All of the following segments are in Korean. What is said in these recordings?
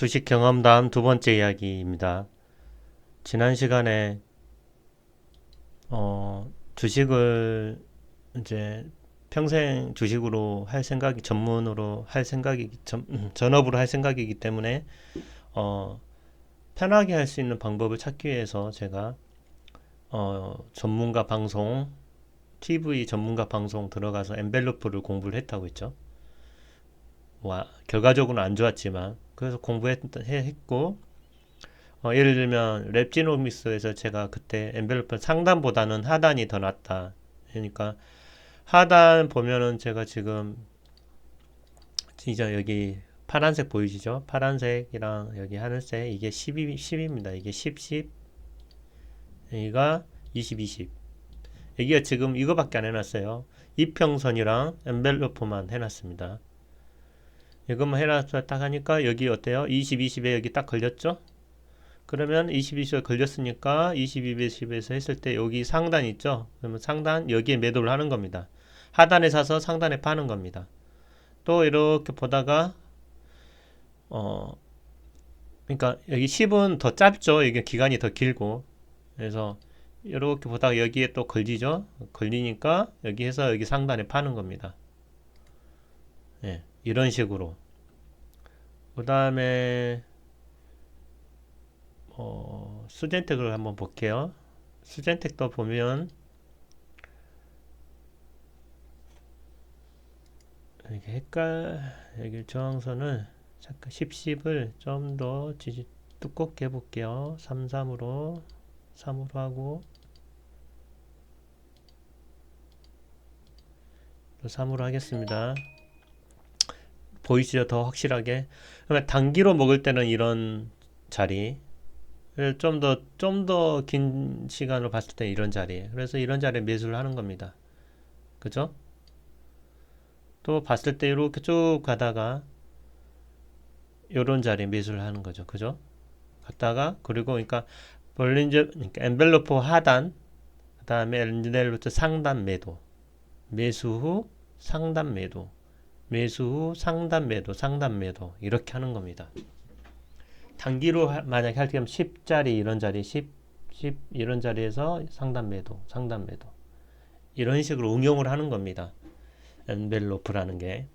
주식 경험담 두 번째 이야기입니다. 지난 시간에 어, 주식을 이제 평생 주식으로 할 생각이 전문으로 할 생각이 전, 음, 전업으로 할 생각이기 때문에 어, 편하게 할 수 있는 방법을 찾기 위해서 제가 어, 전문가 방송 TV 전문가 방송 들어가서 엔벨로프를 공부를 했다고 했죠. 와, 결과적으로는 안 좋았지만 그래서 공부했고 어, 예를 들면 랩지노미스에서 제가 그때 엔벨로프 상단보다는 하단이 더 낫다. 그러니까 하단 보면은 제가 지금 진짜 여기 파란색 보이시죠? 파란색이랑 여기 하늘색 이게 10이 10입니다. 이게 10 10 여기가 20 20 여기가 지금 이거밖에 안 해놨어요. 이평선이랑 엔벨로프만 해놨습니다. 이것만 해놨다 딱 하니까 여기 어때요? 20, 20에 여기 딱 걸렸죠? 그러면 20, 20에 걸렸으니까 22, 20에서 했을 때 여기 상단 있죠? 그러면 상단 여기에 매도를 하는 겁니다. 하단에 사서 상단에 파는 겁니다. 또 이렇게 보다가 어 그러니까 여기 10은 더 짧죠? 이게 기간이 더 길고 그래서 이렇게 보다가 여기에 또 걸리죠? 걸리니까 여기 해서 여기 상단에 파는 겁니다. 예, 이런 식으로 그 다음에 어, 수젠텍을 한번 볼게요. 수젠텍도 보면 이렇게 헷갈 여기 저항선을 잠깐 10, 10을 좀 더 두껍게 해볼게요. 3, 3으로 3으로 하고 또 3으로 하겠습니다. 보이시죠? 더 확실하게. 그러면 단기로 먹을 때는 이런 자리. 좀 더, 좀 더 긴 시간을 봤을 때 이런 자리. 그래서 이런 자리에 매수를 하는 겁니다. 그죠? 또 봤을 때 이렇게 쭉 가다가 요런 자리에 매수를 하는 거죠. 그죠? 갔다가, 그리고 그러니까 볼린저, 그러니까 엔벨로프 하단, 그 다음에 엔벨로프 상단 매도. 매수 후 상단 매도. 매수 후 상단 매도, 상단 매도 이렇게 하는 겁니다. 단기로 하, 만약에 할 때면 10자리 이런 자리 10, 10 이런 자리에서 상단 매도, 상단 매도 이런 식으로 응용을 하는 겁니다. 엔벨로프라는 게.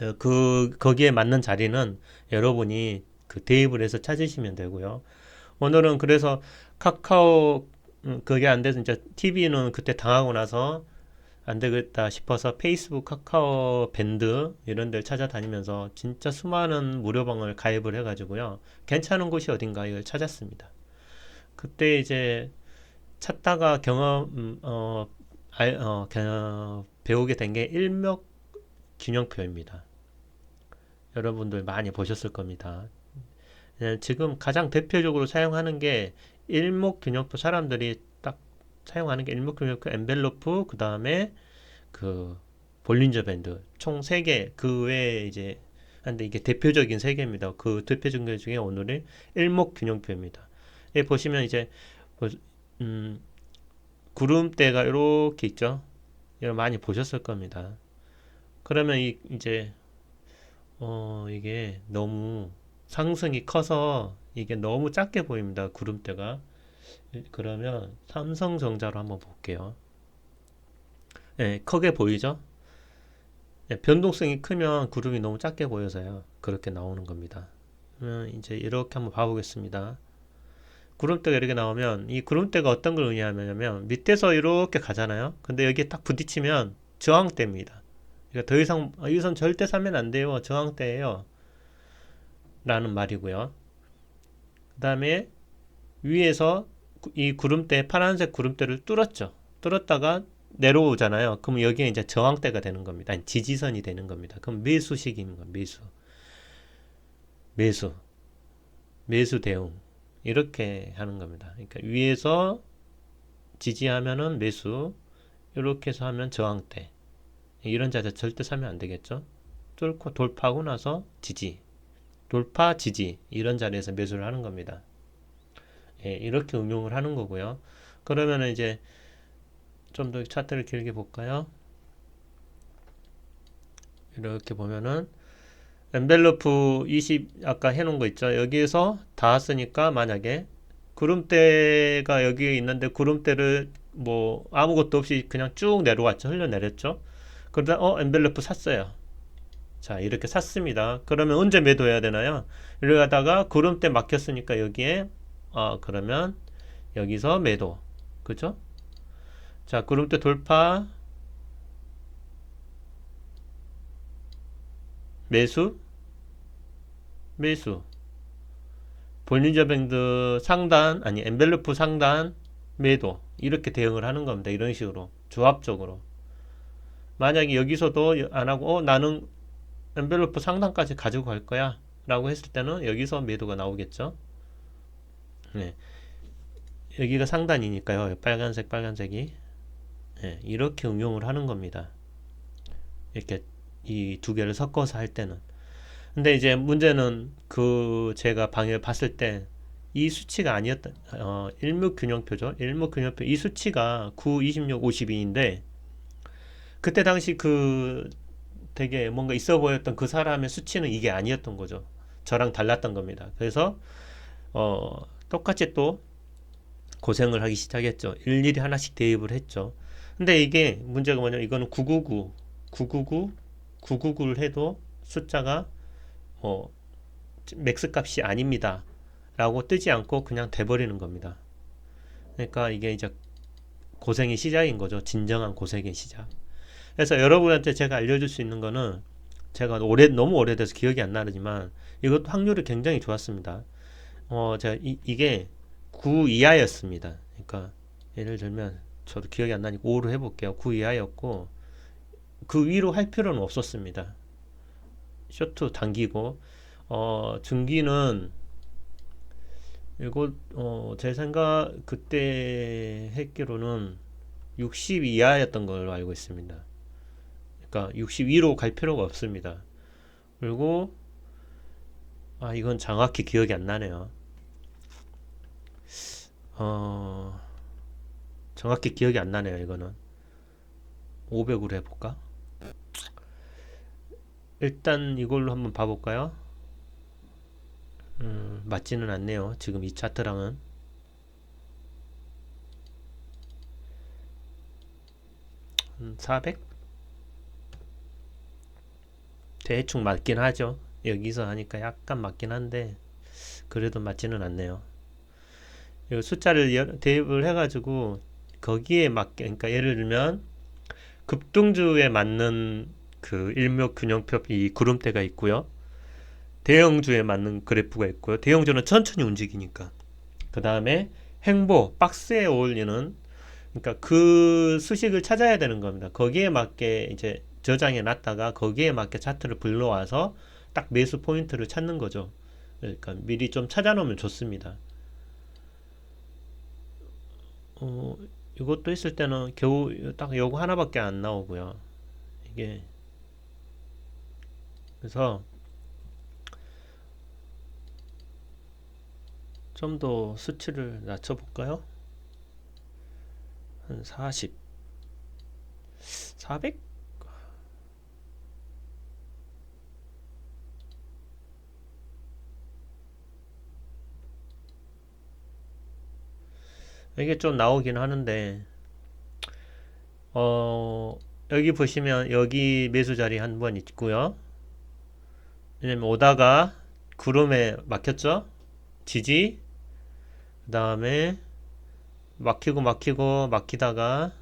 어, 그 거기에 맞는 자리는 여러분이 그 대입을 해서 찾으시면 되고요. 오늘은 그래서 카카오 음, 그게 안 돼서 이제 TV는 그때 당하고 나서 안 되겠다 싶어서 페이스북, 카카오 밴드 이런 데를 찾아다니면서 진짜 수많은 무료방을 가입을 해가지고요. 괜찮은 곳이 어딘가 이걸 찾았습니다. 그때 이제 찾다가 경험, 음, 어, 알, 어, 경험, 배우게 된 게 일목 균형표입니다. 여러분들 많이 보셨을 겁니다. 네, 지금 가장 대표적으로 사용하는 게 일목 균형표 사람들이 사용하는 게 일목균형표 엔벨로프 그 다음에 그 볼린저 밴드 총 3개 그 외에 이제 한데 이게 대표적인 세 개입니다. 그 대표적인 것 중에 오늘은 일목균형표입니다. 예, 보시면 이제 뭐, 음, 구름대가 이렇게 있죠. 이걸 많이 보셨을 겁니다. 그러면 이, 이제 어 이게 너무 상승이 커서 이게 너무 작게 보입니다. 구름대가 그러면 삼성전자로 한번 볼게요. 네, 크게 보이죠? 네, 변동성이 크면 그룹이 너무 작게 보여서요. 그렇게 나오는 겁니다. 그러면 이제 이렇게 한번 봐보겠습니다. 구름대가 이렇게 나오면 이 구름대가 어떤 걸 의미하냐면 밑에서 이렇게 가잖아요. 근데 여기에 딱 부딪히면 저항대입니다. 그러니까 더 이상 아, 이선 절대 사면 안 돼요. 저항대예요. 라는 말이고요. 그 다음에 위에서 이 구름대 파란색 구름대를 뚫었죠. 뚫었다가 내려오잖아요. 그럼 여기에 이제 저항대가 되는 겁니다. 아니, 지지선이 되는 겁니다. 그럼 매수식입니다. 매수. 매수. 매수 대응. 이렇게 하는 겁니다. 그러니까 위에서 지지하면은 매수. 이렇게 해서 하면 저항대. 이런 자세 절대 사면 안 되겠죠. 뚫고 돌파하고 나서 지지. 돌파, 지지. 이런 자리에서 매수를 하는 겁니다. 예, 이렇게 응용을 하는 거고요. 그러면 이제 좀 더 차트를 길게 볼까요? 이렇게 보면은 엔벨로프 20 아까 해놓은 거 있죠. 여기에서 닿았으니까 만약에 구름대가 여기 있는데 구름대를 뭐 아무것도 없이 그냥 쭉 내려왔죠. 흘러내렸죠. 그러다 어 엔벨로프 샀어요. 자 이렇게 샀습니다. 그러면 언제 매도해야 되나요? 이러다가 구름대 막혔으니까 여기에 어 그러면 여기서 매도. 그죠? 자 구름대 돌파. 매수. 매수. 볼린저 밴드 상단 아니 엔벨로프 상단 매도. 이렇게 대응을 하는 겁니다. 이런 식으로. 조합적으로. 만약에 여기서도 안 하고 어 나는 엔벨로프 상단까지 가지고 갈 거야. 라고 했을 때는 여기서 매도가 나오겠죠. 네. 여기가 상단이니까요. 빨간색 빨간색이 네, 이렇게 응용을 하는 겁니다. 이렇게 이 두 개를 섞어서 할 때는 근데 이제 문제는 그 제가 방을 봤을 때 이 수치가 아니었던 어, 일목균형표죠. 일목균형표 이 수치가 9, 26, 52인데 그때 당시 그 되게 뭔가 있어 보였던 그 사람의 수치는 이게 아니었던 거죠. 저랑 달랐던 겁니다. 그래서 어, 똑같이 또 고생을 하기 시작했죠. 일일이 하나씩 대입을 했죠. 근데 이게 문제가 뭐냐면 이거는 999, 999, 999를 해도 숫자가 뭐 맥스 값이 아닙니다. 라고 뜨지 않고 그냥 돼버리는 겁니다. 그러니까 이게 이제 고생의 시작인 거죠. 진정한 고생의 시작. 그래서 여러분한테 제가 알려줄 수 있는 거는 제가 오래 너무 오래돼서 기억이 안 나지만 이것도 확률이 굉장히 좋았습니다. 어, 제가 이, 이게 9 이하였습니다. 그러니까 예를 들면 저도 기억이 안 나니까 5로 해볼게요. 9 이하였고 그 위로 할 필요는 없었습니다. 쇼트 당기고 어, 중기는 이거 어, 제 생각 그때 했기로는 60 이하였던 걸로 알고 있습니다. 그러니까 62로 갈 필요가 없습니다. 그리고 아 이건 정확히 기억이 안 나네요. 어 정확히 기억이 안 나네요. 이거는 500으로 해볼까? 일단 이걸로 한번 봐볼까요? 음, 맞지는 않네요. 지금 이 차트랑은. 음, 400? 대충 맞긴 하죠. 여기서 하니까 약간 맞긴 한데, 그래도 맞지는 않네요. 이 숫자를 여- 대입을 해가지고, 거기에 맞게, 그러니까 예를 들면, 급등주에 맞는 그 일목 균형표 이 구름대가 있고요. 대형주에 맞는 그래프가 있고요. 대형주는 천천히 움직이니까. 그 다음에 행보, 박스에 어울리는, 그러니까 그 수식을 찾아야 되는 겁니다. 거기에 맞게 이제 저장해 놨다가 거기에 맞게 차트를 불러와서 딱 매수 포인트를 찾는 거죠. 그러니까 미리 좀 찾아놓으면 좋습니다. 어, 이것도 있을 때는 겨우 딱 요거 하나밖에 안 나오고요. 이게 그래서 좀 더 수치를 낮춰볼까요? 한 40, 400? 이게 좀 나오긴 하는데, 어, 여기 보시면 여기 매수 자리 한 번 있고요. 왜냐면 오다가 구름에 막혔죠? 지지, 그 다음에 막히고 막히고 막히다가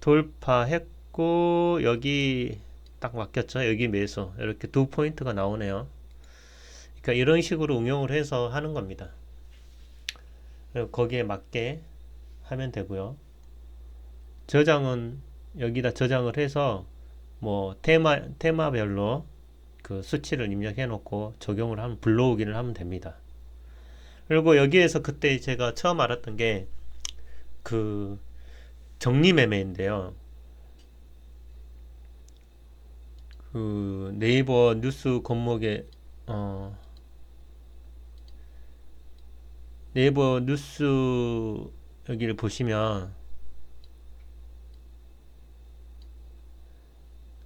돌파했고 여기 딱 막혔죠. 여기 매수 이렇게 두 포인트가 나오네요. 그러니까 이런 식으로 응용을 해서 하는 겁니다. 거기에 맞게 하면 되고요. 저장은 여기다 저장을 해서 뭐 테마 테마별로 그 수치를 입력해 놓고 적용을 하면 불러오기를 하면 됩니다. 그리고 여기에서 그때 제가 처음 알았던 게 그 정리 매매인데요. 그 네이버 뉴스 건목에 어 네이버 뉴스 여기를 보시면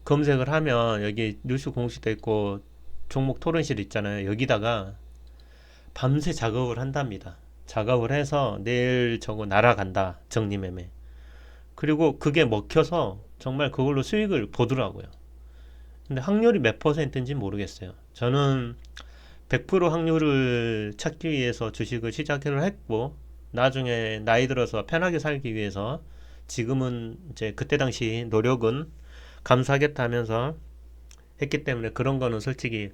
검색을 하면 여기 뉴스 공시돼 있고 종목 토론실 있잖아요. 여기다가 밤새 작업을 한답니다. 작업을 해서 내일 저거 날아간다. 정리매매. 그리고 그게 먹혀서 정말 그걸로 수익을 보더라고요. 근데 확률이 몇 퍼센트인지 모르겠어요. 저는 100% 확률을 찾기 위해서 주식을 시작을 했고 나중에 나이 들어서 편하게 살기 위해서 지금은 이제 그때 당시 노력은 감사하겠다 하면서 했기 때문에 그런 거는 솔직히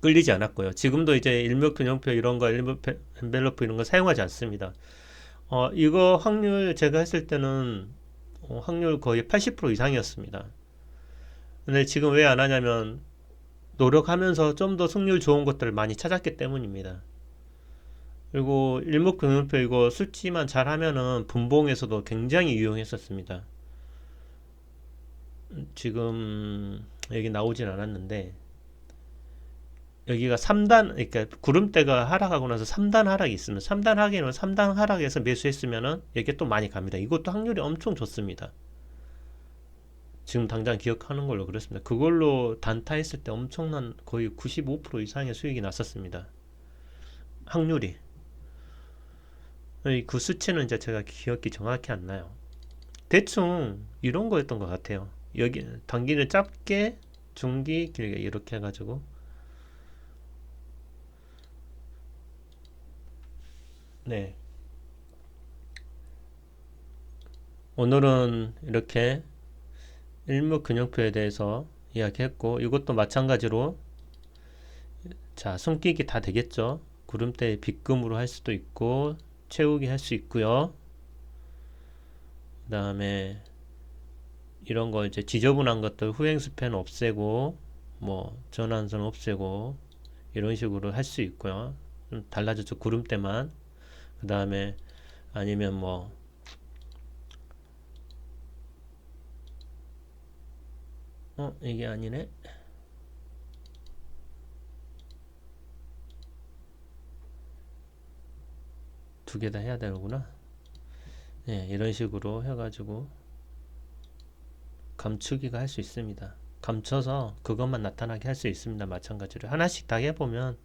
끌리지 않았고요. 지금도 이제 일목균형표 이런 거 일목 엔벨로프 이런 거 사용하지 않습니다. 어, 이거 확률 제가 했을 때는 어, 확률 거의 80% 이상이었습니다. 근데 지금 왜 안 하냐면 노력하면서 좀 더 승률 좋은 것들을 많이 찾았기 때문입니다. 그리고 일목균형표 이거 수치만 잘하면은 분봉에서도 굉장히 유용했었습니다. 지금 여기 나오진 않았는데 여기가 3단 그러니까 구름대가 하락하고 나서 3단 하락이 있으면 3단 하락에는 3단 하락에서 매수했으면은 여기 또 많이 갑니다. 이것도 확률이 엄청 좋습니다. 지금 당장 기억하는 걸로 그렇습니다. 그걸로 단타 했을 때 엄청난 거의 95% 이상의 수익이 났었습니다. 확률이. 그 수치는 이제 제가 기억이 정확히 안 나요. 대충 이런 거였던 것 같아요. 여기 단기는 짧게, 중기, 길게 이렇게 해가지고 네. 오늘은 이렇게 일목균형표에 대해서 이야기했고 이것도 마찬가지로 자 숨기기 다 되겠죠. 구름대 빗금으로 할 수도 있고 채우기 할 수 있고요. 그 다음에 이런 거 이제 지저분한 것들 후행 스팬 없애고 뭐 전환선 없애고 이런 식으로 할 수 있고요. 좀 달라졌죠. 구름대만. 그 다음에 아니면 뭐 어, 이게 아니네. 두 개 다 해야 되는구나. 네, 이런 식으로 해가지고 감추기가 할 수 있습니다. 감춰서 그것만 나타나게 할 수 있습니다. 마찬가지로 하나씩 다 해보면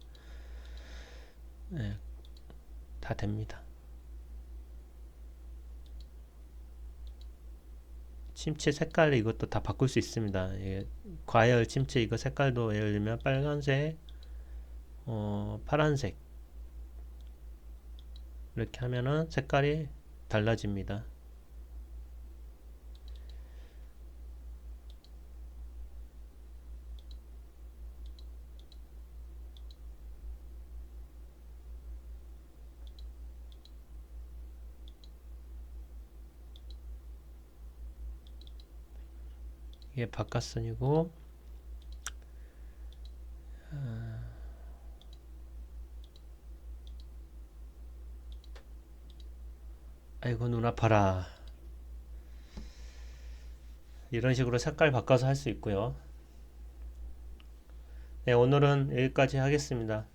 네, 다 됩니다. 침체 색깔 이것도 다 바꿀 수 있습니다. 예, 과열 침체 이거 색깔도 예를 들면 빨간색, 어, 파란색 이렇게 하면은 색깔이 달라집니다. 이게 바깥선이고 아, 아이고 눈 아파라. 이런 식으로 색깔 바꿔서 할 수 있고요. 네 오늘은 여기까지 하겠습니다